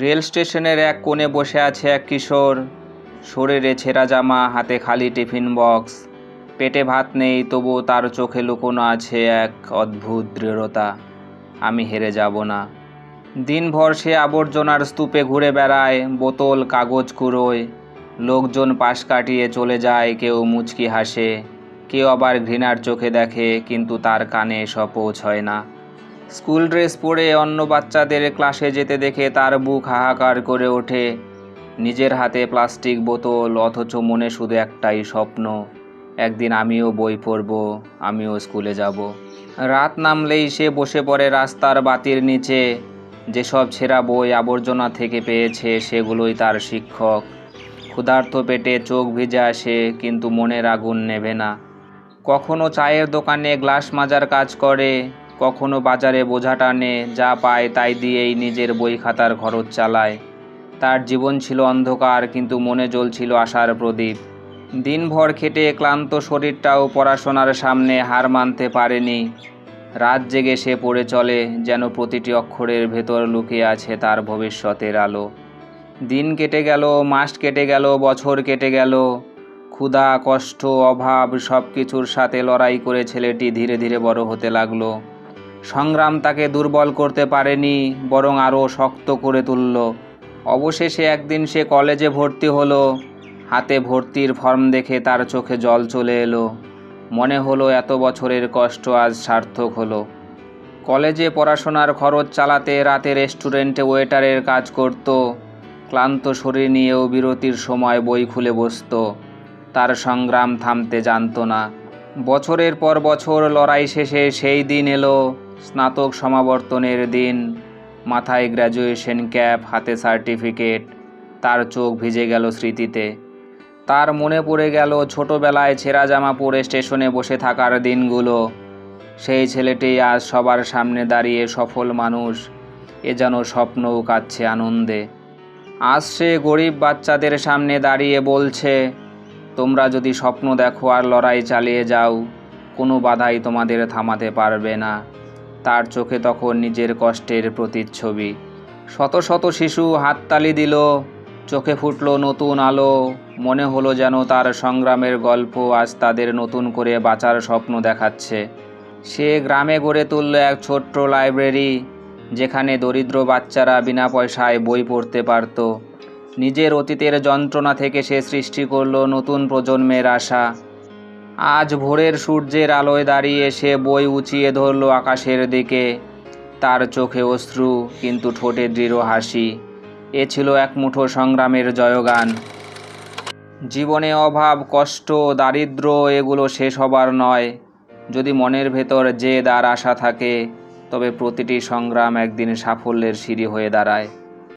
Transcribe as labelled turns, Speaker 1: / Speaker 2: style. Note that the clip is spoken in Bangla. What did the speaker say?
Speaker 1: রেল স্টেশনের এক কোণে বসে আছে এক কিশোর। শরীরে ছেঁড়া জামা, হাতে খালি টিফিন বক্স। পেটে ভাত নেই, তবুও তার চোখে লুকোনো আছে এক অদ্ভুত দৃঢ়তা। আমি হেরে যাব না। দিনভর সে আবর্জনার স্তূপে ঘুরে বেড়ায়, বোতল, কাগজ কুড়োয়। লোকজন পাশ কাটিয়ে চলে যায়, কেউ মুচকি হাসে, কেউ আবার ঘৃণার চোখে দেখে, কিন্তু তার কানে এসব পৌঁছয় না। স্কুল ড্রেস পরে অন্য বাচ্চাদের ক্লাসে যেতে দেখে তার বুক হাহাকার করে ওঠে। নিজের হাতে প্লাস্টিক বোতল, অথচ মনে শুধু একটাই স্বপ্ন, একদিন আমিও বই পড়ব, আমিও স্কুলে যাব। রাত নামলেই সে বসে পড়ে রাস্তার বাতির নিচে। যেসব ছেঁড়া বই আবর্জনা থেকে পেয়েছে, সেগুলোই তার শিক্ষক। ক্ষুধার্ত পেটে চোখ ভিজে আসে কিন্তু মনের আগুন নেবে না। কখনো চায়ের দোকানে গ্লাস মাজার কাজ করে কখনো বাজারে বোঝা টানে, যা পায় তাই দিয়েই নিজের বই খাতার খরচ চালায়। তার জীবন ছিল অন্ধকার, কিন্তু মনে জ্বলছিল আশার প্রদীপ। দিনভর খেটে ক্লান্ত শরীরটাও পড়াশোনার সামনে হার মানতে পারেনি। রাত জেগে সে পড়ে চলে, যেন প্রতিটি অক্ষরের ভেতর লুকিয়ে আছে তার ভবিষ্যতের আলো। দিন কেটে গেল, মাস কেটে গেল, বছর কেটে গেল। ক্ষুধা, কষ্ট, অভাব সব কিছুর সাথে লড়াই করে ছেলেটি ধীরে ধীরে বড় হতে লাগল। সংগ্রাম তাকে দুর্বল করতে পারেনি, বরং আরও শক্ত করে তুলল। অবশেষে একদিন সে কলেজে ভর্তি হলো। হাতে ভর্তির ফর্ম দেখে তার চোখে জল চলে এলো। মনে হলো এত বছরের কষ্ট আজ সার্থক হলো। কলেজে পড়াশোনার খরচ চালাতে রাতে রেস্টুরেন্টে ওয়েটারের কাজ করত। ক্লান্ত শরীর নিয়েও বিরতির সময় বই খুলে বসতো। তার সংগ্রাম থামতে জানতো না। বছরের পর বছর লড়াই শেষে সেই দিন এলো। স্নাতক সমাবর্তনের দিন মাথায় গ্র্যাজুয়েশন ক্যাপ হাতে সার্টিফিকেট তার চোখ ভিজে গেল স্মৃতিতে। তার মনে পড়ে গেল ছোটবেলায় ছেঁড়া জামা পরে স্টেশনে বসে থাকার দিনগুলো। সেই ছেলেটি আজ সবার সামনে দাঁড়িয়ে সফল মানুষ, এ যেন স্বপ্নও কাচ্ছে আনন্দে। আজ সে গরিব বাচ্চাদের সামনে দাঁড়িয়ে বলছে, তোমরা যদি স্বপ্ন দেখো আর লড়াই চালিয়ে যাও, কোনো বাধাই তোমাদের থামাতে পারবে না। তার চোখে তখন নিজের কষ্টের প্রতিচ্ছবি। শত শত শিশু হাততালি দিল, চোখে ফুটল নতুন আলো, মনে হলো যেন তার সংগ্রামের গল্প আজ তাদের নতুন করে বাঁচার স্বপ্ন দেখাচ্ছে। সে গ্রামে গড়ে তুলল এক ছোট্ট লাইব্রেরি, যেখানে দরিদ্র বাচ্চারা বিনা পয়সায় বই পড়তে পারত। নিজের অতীতের যন্ত্রণা থেকে সে সৃষ্টি করল নতুন প্রজন্মের আশা। আজ ভোরের সূর্যের আলোয় দাঁড়িয়ে সে বই উঁচিয়ে ধরল আকাশের দিকে। তার চোখে অশ্রু, কিন্তু ঠোঁটে দৃঢ় হাসি। এ ছিল এক মুঠো সংগ্রামের জয়গান। জীবনে অভাব, কষ্ট, দারিদ্র, এগুলো শেষ হবার নয়। যদি মনের ভেতর জেদ আর আশা থাকে, তবে প্রতিটি সংগ্রাম একদিন সাফল্যের সিঁড়ি হয়ে দাঁড়ায়।